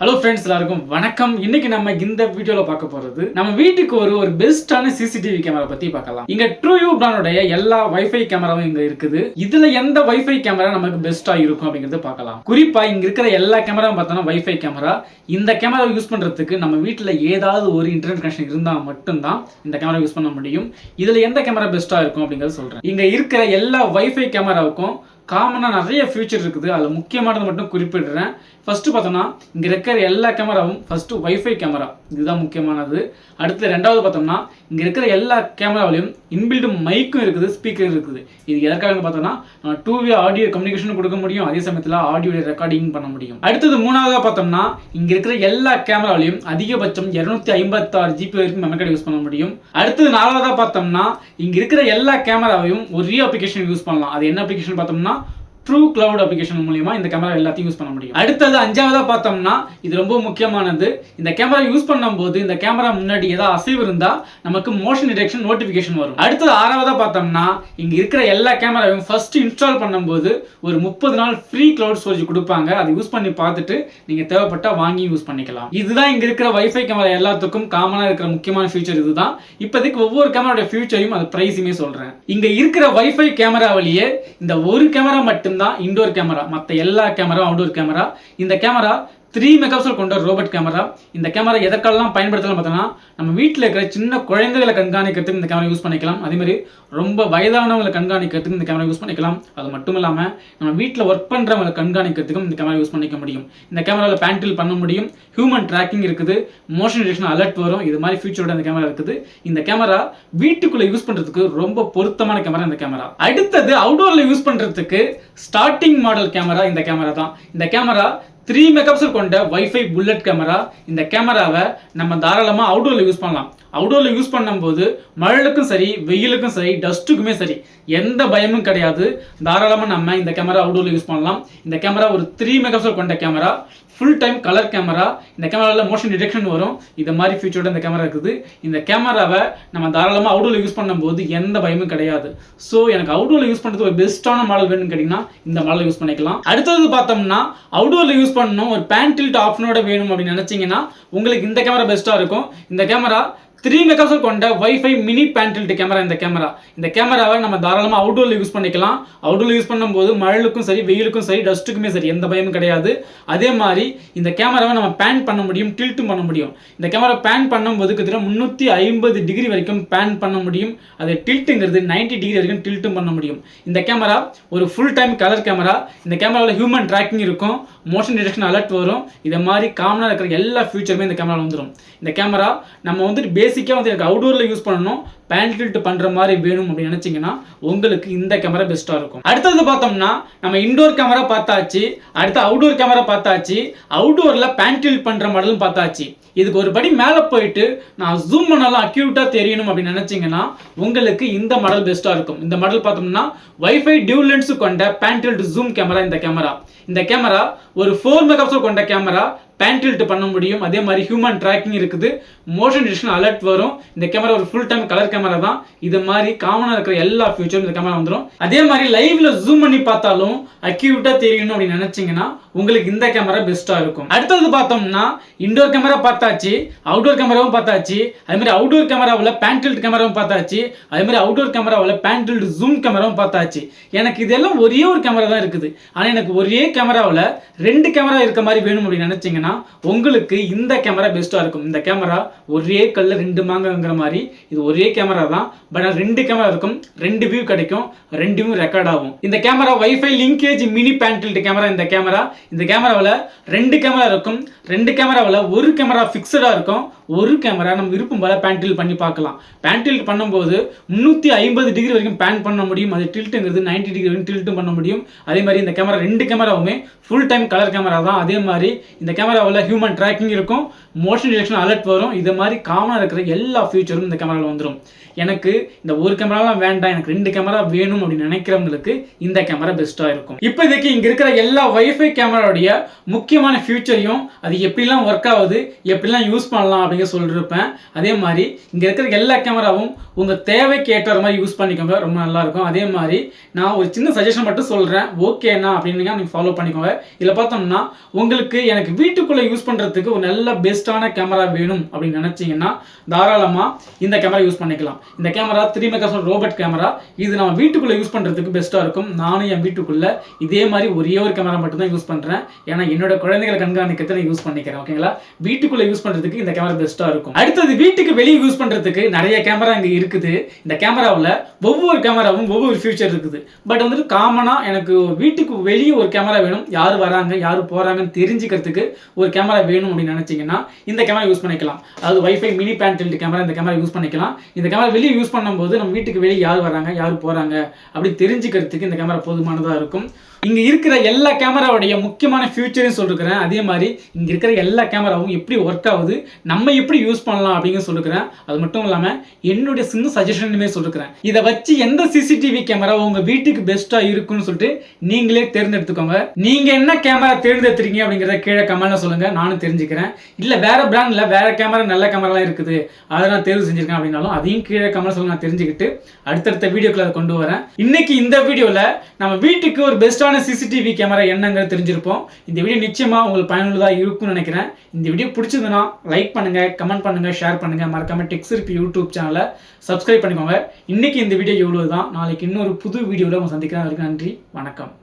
Hello friends எல்லாருக்கும் வணக்கம். இன்னைக்கு நம்ம இந்த வீடியோல பார்க்க போறது நம்ம வீட்டுக்கு ஒரு ஒரு பெஸ்டான சிசிடிவி கேமரா பத்தி பார்க்கலாம். இங்க ட்ரூ யூ பிராண்டோடைய எல்லா வைஃபை கேமராவும் இங்க இருக்குது. இதுல எந்த வைஃபை கேமரா நமக்கு பெஸ்டா இருக்கும் அப்படிங்கறது பார்க்கலாம். குறிப்பா இங்க இருக்கிற எல்லா கேமராவும் பார்த்தோம்னா வைஃபை கேமரா இந்த கேமரா யூஸ் பண்றதுக்கு நம்ம வீட்டுல ஏதாவது ஒரு இன்டர்நெட் கனெக்ஷன் இருந்தா மட்டும்தான் இந்த கேமரா யூஸ் பண்ண முடியும். இதுல எந்த கேமரா பெஸ்டா இருக்கும் அப்படிங்கறத சொல்றேன். இங்க இருக்கிற எல்லா வைஃபை கேமராவுக்கும் காமனாக நிறைய ஃபியூச்சர் இருக்குது. அதில் முக்கியமானது மட்டும் குறிப்பிடுறேன். ஃபஸ்ட்டு பார்த்தோம்னா இங்கே இருக்கிற எல்லா கேமராவும் ஃபஸ்ட்டு வைஃபை கேமரா இதுதான் முக்கியமானது. அடுத்து ரெண்டாவது பார்த்தோம்னா இங்கே இருக்கிற எல்லா கேமராவிலையும் இன்பில்டு மைக்கும் இருக்குது ஸ்பீக்கர் இருக்குது. இது எதற்காக பார்த்தோம்னா டூ வே ஆடியோ கம்யூனிகேஷன் கொடுக்க முடியும். அதே சமயத்தில் ஆடியோ ரெக்கார்டிங் பண்ண முடியும். அடுத்தது மூணாவதாக பார்த்தோம்னா இங்கே இருக்கிற எல்லா கேமராவிலையும் அதிகபட்சம் இரநூத்தி ஐம்பத்தாறு ஜிபி வரைக்கும் மெமரி கார்டு யூஸ் பண்ண முடியும். அடுத்தது நாலாவதாக பார்த்தோம்னா இங்கே இருக்கிற எல்லா கேமராவையும் ஒரே அப்ளிகேஷன் யூஸ் பண்ணலாம். அது என்ன அப்ளிகேஷன் பார்த்தோம்னா ட்ரூ கிளவுட் அப்ளிகேஷன் மூலியமா இந்த கேமரா எல்லாத்தையும் யூஸ் பண்ண முடியும். அடுத்தது அஞ்சாவதாக பார்த்தோம்னா இது ரொம்ப முக்கியமானது. இந்த கேமரா யூஸ் பண்ணும்போது இந்த கேமரா முன்னாடி ஏதாவது அசைவு இருந்தால் நமக்கு மோஷன் டிடெக்ஷன் நோட்டிஃபிகேஷன் வரும். அடுத்தது ஆறாவதாக பார்த்தோம்னா இங்கே இருக்கிற எல்லா கேமராவையும் ஃபர்ஸ்ட் இன்ஸ்டால் பண்ணும்போது ஒரு முப்பது நாள் ஃப்ரீ கிளவுட் ஸ்டோரேஜ் கொடுப்பாங்க. அதை யூஸ் பண்ணி பார்த்துட்டு நீங்கள் தேவைப்பட்டா வாங்கி யூஸ் பண்ணிக்கலாம். இதுதான் இங்கே இருக்கிற வைஃபை கேமரா எல்லாத்துக்கும் காமனாக இருக்கிற முக்கியமான ஃபியூச்சர் இதுதான். இப்போதைக்கு ஒவ்வொரு கேமராவோட ஃபியூச்சரையும் அது ப்ரைஸுமே சொல்கிறேன் இங்கே இருக்கிற வைஃபை கேமராவிலேயே இந்த ஒரு கேமரா மட்டும்தான் இன்டோர் கேமரா மற்ற எல்லா கேமரா அவுட்டோர் கேமரா இந்த கேமரா த்ரீ மெகாபிக்சல் கொண்ட ரோபோட் கேமரா இந்த கேமரா எதற்கெல்லாம் பயன்படுத்தலாம் பார்த்தோன்னா நம்ம வீட்டில் இருக்கிற சின்ன குழந்தைகளை கண்காணிக்கிறதுக்கு இந்த கேமரா யூஸ் பண்ணிக்கலாம். அதேமாதிரி ரொம்ப வயதானவங்களை கண்காணிக்கிறதுக்கு இந்த கேமரா யூஸ் பண்ணிக்கலாம். அது மட்டும் இல்லாமல் நம்ம வீட்டில் ஒர்க் பண்ணுறவங்களை கண்காணிக்கிறதுக்கும் இந்த கேமரா யூஸ் பண்ணிக்க முடியும். இந்த கேமராவில் பேண்டில் பண்ண முடியும். ஹியூமன் ட்ராக்கிங் இருக்குது. மோஷன் டிடெக்ஷன் அலர்ட் வரும். இது மாதிரி ஃபியூச்சரோட இந்த கேமரா இருக்குது. இந்த கேமரா வீட்டுக்குள்ளே யூஸ் பண்ணுறதுக்கு ரொம்ப பொருத்தமான கேமரா இந்த கேமரா அடுத்தது அவுடோரில் யூஸ் பண்ணுறதுக்கு ஸ்டார்டிங் மாடல் கேமரா இந்த கேமரா தான். இந்த கேமரா த்ரீ மெகாபிக்சல் கொண்ட வைஃபை புல்லட் கேமரா இந்த கேமராவை நம்ம தாராளமாக அவுடோரில் யூஸ் பண்ணலாம். அவுடோரில் யூஸ் பண்ணும்போது மழலுக்கும் சரி வெயிலுக்கும் சரி டஸ்ட்டுக்குமே சரி எந்த பயமும் கிடையாது. தாராளமாக நம்ம இந்த கேமரா அவுடோரில் யூஸ் பண்ணலாம். இந்த கேமரா ஒரு த்ரீ மெகாபிக்சல் கொண்ட camera full time colour camera இந்த கேமராவில் மோஷன் டிடெக்ஷன் வரும். இந்த மாதிரி ஃபீச்சரோட இந்த கேமரா இருக்குது. இந்த கேமராவை நம்ம தாராளமாக அவுடோரில் யூஸ் பண்ணும்போது எந்த பயமும் கிடையாது. ஸோ எனக்கு அவுடோரில் யூஸ் பண்ணுறது ஒரு பெஸ்ட்டான மாடல் வேணும்னு கேட்டிங்கன்னா இந்த மாடல் யூஸ் பண்ணிக்கலாம். அடுத்தது பார்த்தோம்னா அவுடோரில் யூஸ் பண்ணணும் ஒரு பேண்ட் டில்ட் ஆப்ஷனோட வேணும் அப்படின்னு நினச்சிங்கன்னா உங்களுக்கு இந்த கேமரா பெஸ்ட்டாக இருக்கும். இந்த கேமரா த்ரீ மெகாபிக்சல் கொண்ட wifi mini pan tilt camera இந்த கேமரா இந்த கேமராவை நம்ம தாராளமாக அவுடோரில் யூஸ் பண்ணிக்கலாம். அவுடோரில் யூஸ் பண்ணும்போது மழைக்கும் சரி வெயிலுக்கும் சரி டஸ்ட்டுக்குமே சரி எந்த பயமும் கிடையாது. அதே மாதிரி இந்த கேமராவை நம்ம பேன் பண்ண முடியும் டில்ட்டும் பண்ண முடியும். இந்த கேமரா பேன் பண்ணும்போது கிட்டத்தட்ட முந்நூற்றி ஐம்பது டிகிரி வரைக்கும் பேன் பண்ண முடியும். அது டில்ட்டுங்கிறது 90 டிகிரி வரைக்கும் டில்ட்டும் பண்ண முடியும். இந்த கேமரா ஒரு ஃபுல் டைம் கலர் கேமரா இந்த கேமராவில் ஹியூமன் ட்ராக்கிங் இருக்கும். மோஷன் டிடெக்ஷன் அலர்ட் வரும். இதை மாதிரி காமனாக இருக்கிற எல்லா ஃபியூச்சருமே இந்த கேமராவில் வந்துடும் இந்த கேமரா நம்ம வந்துட்டு பேசிக்காக வந்து எனக்கு அவுடோரில் யூஸ் பண்ணணும் பேன் டில்ட் பண்ணுற மாதிரி வேணும் அப்படின்னு நினச்சிங்கன்னா உங்களுக்கு இந்த கேமரா பெஸ்ட்டாக இருக்கும். அடுத்தது பார்த்தோம்னா நம்ம இன்டோர் கேமரா பார்த்தாச்சு அடுத்து அவுடோர் கேமரா பார்த்தாச்சு அவுடோரில் பேன் டில்ட் பண்ணுற மாடலும் பார்த்தாச்சு. இதுக்கு ஒரு படி மேலே போயிட்டு நான் ஜூம் பண்ணாலும் அக்யூட்டாக தெரியணும் அப்படின்னு நினச்சிங்கன்னா உங்களுக்கு இந்த மாடல் பெஸ்ட்டாக இருக்கும். இந்த மாடல் பார்த்தோம்னா வைஃபை டியூ கொண்ட கொண்ட பேன்டில்ட் ஜூம் கேமரா இந்த கேமரா இந்த கேமரா ஒரு ஃபோர் மெகாபிக்சல் கொண்ட கேமரா பேன்டில்ட் பண்ண முடியும். அதே மாதிரி ஹியூமன் ட்ராக்கிங் இருக்குது. மோஷன் டிடெக்ஷன் அலர்ட் வரும். இந்த கேமரா ஒரு ஃபுல் டைம் கலர் கேமரா தான். இது மாதிரி காமனாக இருக்கிற எல்லா ஃபியூச்சரும் இந்த கேமரா வந்துடும் அதே மாதிரி லைவ்ல ஜூம் பண்ணி பார்த்தாலும் அக்யூரேட்டாக தெரியணும் அப்படின்னு நினச்சிங்கன்னா உங்களுக்கு இந்த கேமரா பெஸ்ட்டாக இருக்கும். அடுத்தது பார்த்தோம்னா இண்டோர் கேமரா பார்த்தாச்சு அவுட்டோர் கேமராவும் பார்த்தாச்சு அதே மாதிரி அவுட்டோர் கேமராவில் பேண்டில்ட் கேமராவும் பார்த்தாச்சு அதே மாதிரி அவுட்டோர் கேமராவில் பேண்டில்ட் ஜூம் கேமராவும் பார்த்தாச்சு. எனக்கு இதெல்லாம் ஒரே ஒரு கேமரா தான் இருக்குது. ஆனால் எனக்கு ஒரே கேமராவில் ரெண்டு கேமரா இருக்க மாதிரி வேணும் அப்படின்னு நினச்சிங்கன்னா உங்களுக்கு இந்த கேமரா பெஸ்ட்டாக இருக்கும். இந்த கேமரா ஒரே கல்ல ரெண்டு மாங்கங்கிற மாதிரி இது ஒரே கேமரா தான். பட் ரெண்டு கேமரா இருக்கும். ரெண்டு வியூ கிடைக்கும். ரெண்டு வியூ ரெக்கார்ட் ஆகும். இந்த camera wifi linkage mini pan tilt camera இந்த கேமரா இந்த கேமராவில் ரெண்டு கேமரா இருக்கும். ரெண்டு கேமராவில் ஒரு கேமரா ஃபிக்ஸடாக இருக்கும். ஒரு கேமரா நம்ம விருப்பம் போல பேண்டில் பண்ணி பார்க்கலாம். பேண்டில் பண்ணும்போது முந்நூற்றி ஐம்பது டிகிரி வரைக்கும் பேன் பண்ண முடியும். அது டில்ட்டுங்கிறது 90 டிகிரி வரைக்கும் டில்ட்டும் பண்ண முடியும். அதே மாதிரி இந்த கேமரா ரெண்டு கேமராவுமே ஃபுல் டைம் கலர் கேமரா தான். அதே மாதிரி இந்த கேமராவில் ஹியூமன் ட்ராக்கிங் இருக்கும். மோஷன் டிடெக்ஷன் அலர்ட் வரும். இது மாதிரி காமனாக இருக்கிற எல்லா ஃபியூச்சரும் இந்த கேமராவில் வந்துடும் எனக்கு இந்த ஒரு கேமராலாம் வேண்டாம் எனக்கு ரெண்டு கேமரா வேணும் அப்படின்னு நினைக்கிறவங்களுக்கு இந்த கேமரா பெஸ்ட்டாக இருக்கும். இப்போதைக்கு இங்கே இருக்கிற எல்லா வைஃபை கேமராவுடைய முக்கியமான ஃபியூச்சரையும் அது எப்படிலாம் ஒர்க் ஆகுது எப்படிலாம் யூஸ் பண்ணலாம் அப்படிங்கிற சொல்லியிருப்பேன் அதே மாதிரி இங்கே இருக்கிற எல்லா கேமராவும் உங்கள் தேவைக்கு ஏற்ற மாதிரி யூஸ் பண்ணிக்கோங்க ரொம்ப நல்லாயிருக்கும். அதே மாதிரி நான் ஒரு சின்ன சஜஷன் மட்டும் சொல்கிறேன் ஓகேண்ணா அப்படின்னு நீங்கள் ஃபாலோ பண்ணிக்கோங்க. இதில் பார்த்தோம்னா உங்களுக்கு எனக்கு வீட்டுக்குள்ளே யூஸ் பண்ணுறதுக்கு ஒரு நல்ல பெஸ்ட்டான கேமரா வேணும் அப்படின்னு நினச்சிங்கன்னா தாராளமாக இந்த கேமரா யூஸ் பண்ணிக்கலாம். இந்த camera three mega robot camera இது நம்ம வீட்டுக்குள்ளே யூஸ் பண்ணுறதுக்கு பெஸ்ட்டாக இருக்கும். நானும் என் வீட்டுக்குள்ளே இதே மாதிரி ஒரே ஒரு கேமரா மட்டும் தான் யூஸ் பண்ணுறேன் ஏன்னா என்னோட குழந்தைகளை கண்காணிக்கிறத நான் யூஸ் பண்ணிக்கிறேன் ஓகேங்களா வீட்டுக்குள்ளே யூஸ் பண்ணுறதுக்கு இந்த கேமரா பெஸ்ட்டாக இருக்கும். அடுத்தது வீட்டுக்கு வெளியே யூஸ் பண்ணுறதுக்கு நிறைய கேமரா இங்கே இருக்குது. இந்த கேமராவில் ஒவ்வொரு கேமராவும் ஒவ்வொரு ஃபியூச்சர் இருக்குது. பட் வந்துட்டு காமனாக எனக்கு வீட்டுக்கு வெளியே ஒரு கேமரா வேணும். யார் வராங்க யார் போகிறாங்கன்னு தெரிஞ்சுக்கிறதுக்கு ஒரு கேமரா வேணும் அப்படின்னு நினச்சிங்கன்னா இந்த கேமரா யூஸ் பண்ணிக்கலாம். அதாவது wifi mini pan tilt camera இந்த கேமரா யூஸ் பண்ணிக்கலாம். இந்த கேமரா வெளியே யூஸ் பண்ணும்போது நம்ம வீட்டுக்கு வெளியே யார் வராங்க யார் போகிறாங்க அப்படி தெரிஞ்சுக்கிறதுக்கு இந்த கேமரா போதுமானதாக இருக்கும். இங்கே இருக்கிற எல்லா கேமராவுடைய முக்கியமான ஃபியூச்சரையும் சொல்லிருக்கிறேன். அதே மாதிரி இங்கே இருக்கிற எல்லா கேமராவும் எப்படி ஒர்க் ஆகுது நம்ம எப்படி யூஸ் பண்ணலாம் அப்படின்னு சொல்லிருக்கிறேன். அது மட்டும் இல்லாமல் என்னுடைய சின்ன சஜஷனுமே சொல்லிருக்கிறேன். இதை வச்சு எந்த சிசிடிவி கேமரா உங்கள் வீட்டுக்கு பெஸ்ட்டாக இருக்குன்னு சொல்லிட்டு நீங்களே தேர்ந்தெடுத்துக்கோங்க. நீங்கள் என்ன கேமரா தேர்ந்தெடுத்துறீங்க அப்படிங்கிறத கீழே கமெண்ட்ல சொல்லுங்கள் நானும் தெரிஞ்சுக்கிறேன். இல்லை வேற பிராண்டில் வேற கேமரா நல்ல கேமராலாம் இருக்குது. அதை நான் தேர்வு செஞ்சிருக்கேன் அப்படின்னாலும் அதையும் கீழே கமெண்ட் சொல்ல நான் தெரிஞ்சுக்கிட்டு அடுத்தடுத்த வீடியோக்களை அதை கொண்டு வரேன். இன்னைக்கு இந்த வீடியோவில் நம்ம வீட்டுக்கு ஒரு பெஸ்ட்டான சிசிடிவி கேமரா என்னங்கிறது தெரிஞ்சிருப்போம். இந்த வீடியோ நிச்சயமாக உங்களுக்கு பயனுள்ளதாக இருக்கும்னு நினைக்கிறேன். இந்த வீடியோ பிடிச்சதுன்னா லைக் பண்ணுங்க கமெண்ட் பண்ணுங்கள் ஷேர் பண்ணுங்க. மறக்காமல் டெக்ஸ் இருக்கு யூடியூப் சேனலை சப்ஸ்கிரைப் பண்ணிக்கோங்க. இன்னைக்கு இந்த வீடியோ எவ்வளோ தான் நாளைக்கு இன்னொரு புது வீடியோவில் உங்களை சந்திக்கிறேன். நன்றி வணக்கம்.